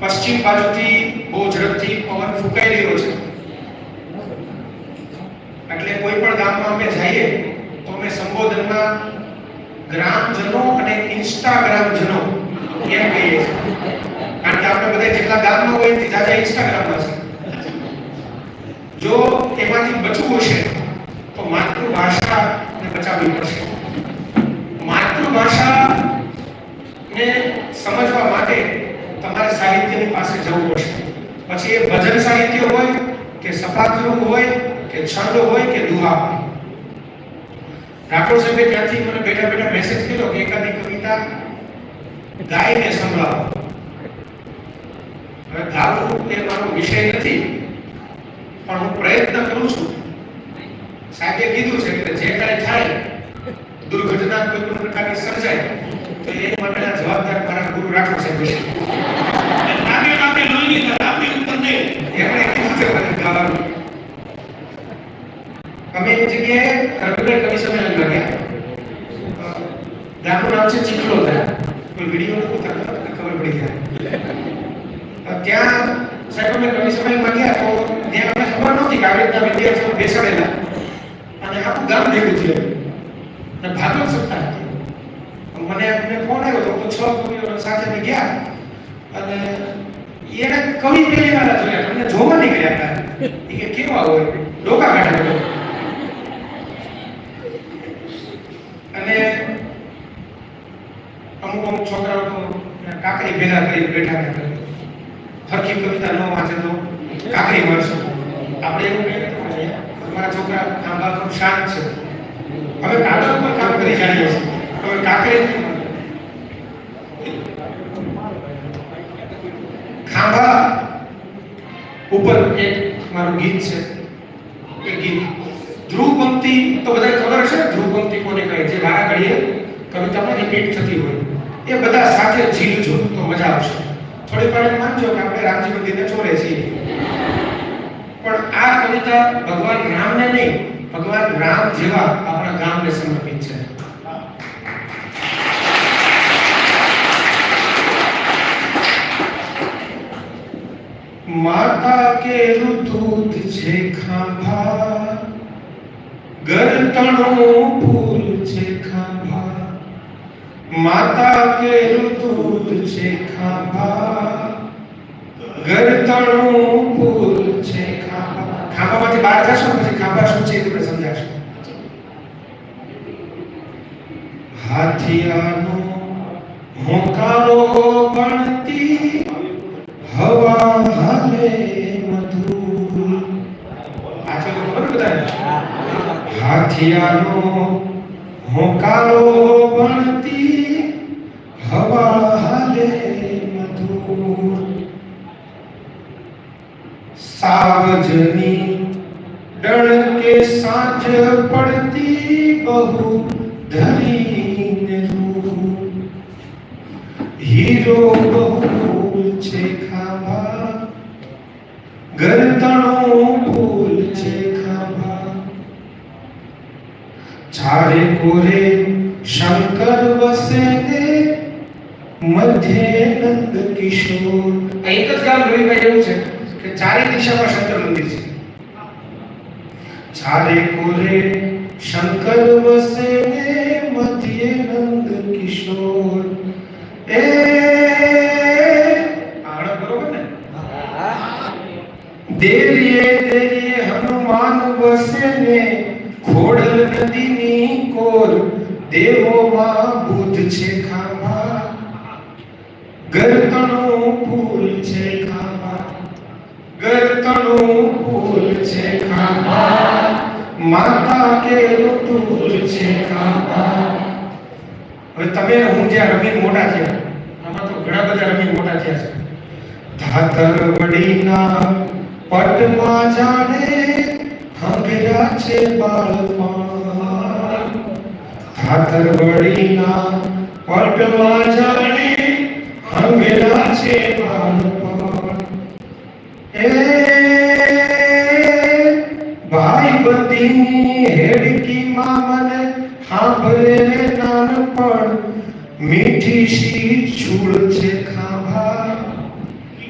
પશ્ચિમ બાજુથી બહુ ઝડપથી પવન ફૂંકાઈ રહ્યો છે. એટલે કોઈ પણ ગામમાં અમે જઈએ, તો અમે સંબોધનમાં ગ્રામજનો અને ઇન્સ્ટાગ્રામજનો એમ કહીએ છીએ. કારણ કે આપણે બધા જેટલા ગામમાં હોય તે જાજા ઇન્સ્ટાગ્રામમાં છે. જો એમાંથી બચવું હશે, તો માતૃભાષાને બચાવવી પડશે. માતૃભાષા ને સમજવા માટે તમારે સાહિત્યની પાસે જવું પડશે. પછી એ ભજન સાહિત્ય હોય કે સપાકૃત હોય કે છંદ હોય કે દુહા હોય. રાઠોડ સાહેબે ત્યાંથી મને બેઠા બેઠા મેસેજ કર્યો કે એકાદી કવિતા ગાઈને સંભળાવો. હવે ગાવું એ મારો વિષય નથી, પણ હું પ્રયત્ન કરું છું. સાહેબે કીધું છે કે જે કાંઈ થાય, દુર્ઘટના કોઈ પણ પ્રકારની સર્જાય, તો એ માટેના જવાબદાર મારા ગુરુ રાઠોડ સાહેબ નાકે નાકે લોહીની ધાર આપણી ઉપર નહીં એમણે કીધું છે ગાવાનું અમે એક જગ્યાએ રવિવારે કવિ સંમેલનમાં ગયા ગામનું નામ છે ચીખલોદરા કોઈ વીડિયો એટલે ખબર પડી અ, ત્યાં સાહેબ અમે કવિ સંમેલનમાં ગયા તો ત્યાં અમને ખબર નહોતી કે આવી રીતના વિદ્યાર્થીઓ બેસાડેલા અને આખું ગામ ભેગું થયું અને ભાગવત સત્તા હતી મને એમને ફોન આવ્યો તો છ કવિઓ સાથે ગયા. અને એને કવિ પહેલી વાર જોયા. અમને જોવા નીકળ્યા હતા. કે કેવા હોય? ડોકા કાઢે અને અમુક અમુક છોકરાઓ કાકરી ભેગા કરી બેઠા હતા. હરખી કવિતા ન વાંચે તો કાકરી મારશો. આપણે એવું કહીએ તમારા છોકરા ખાંભા પર શાંત છે. હવે કાગળ પર કામ કરી જાણીએ છીએ હવે કાકરી નહીં મારે. ખાંભા ઉપર એક મારું ગીત છે. એ ગીત. ધ્રુવ તો બધાને ખબર છે ધ્રુવ કોને કહે છે? વારા ઘડીએ કવિતામાં રિપીટ થતી હોય. એ બધા સાથે ઝીલજો તો મજા આવશે. થોડી વાર માનજો કે આપણે રામજી મંદિરને છોડે છીએ. પણ આ કવિતા ભગવાન રામને નહીં, ભગવાન રામ જેવા આપણા ગામને સમર્પિત છે. માતા કેરું દૂધ છે ખાંભા? ગરતણું ફૂલ છે ખાંભા? માતા કેરું દૂધ છે ખાંભા? ગરતણું ફૂલ છે ખાંભા. ખાંભામાંથી બહાર જશો પછી ખાંભા શું છે એ સમજાશો. હાથિયાનો હોંકારો બનતી હાથિયાનો હોંકારો બનતી હવા હાલે મધુર. સાવજની ડણકે સાંજ પડતી બહુ ધરીને હીરો બહુ છે ખાવા. ચારે કોરે શંકર વસે ને મધ્યે નંદ કિશોર એક જ ગામ રવિભાઈ એવું છે કે ચારે દિશામાં શંકર મંદિર છે. ચારે કોરે શંકર વસે ને મધ્યે નંદ કિશોર। એ બરોબર ને? દેરીએ દેરીએ હનુમાન વસે ને ખોડલ કોર, દેવોમાં બુદ્ધ છે ખાંભા. ગરતણું ફૂલ છે ખાંભા. ગરતણું ફૂલ છે ખાંભા. માતા કે ઋતુલ છે ખાંભા. હવે તમે, હું જ્યાં રમીન મોટા થયા, આમાં તો ઘણા બધા રમીન મોટા થયા છે. ધાતર વડીના પટમાં જાણે હંગરા છે બાળપણ ધાતર વડીના પટમાં જાણે હંગરા છે બાળપણ એ ભાઈ બંધીની હેડકીમાં મને સાંભળે નાનપણ મીઠી શી છૂળ છે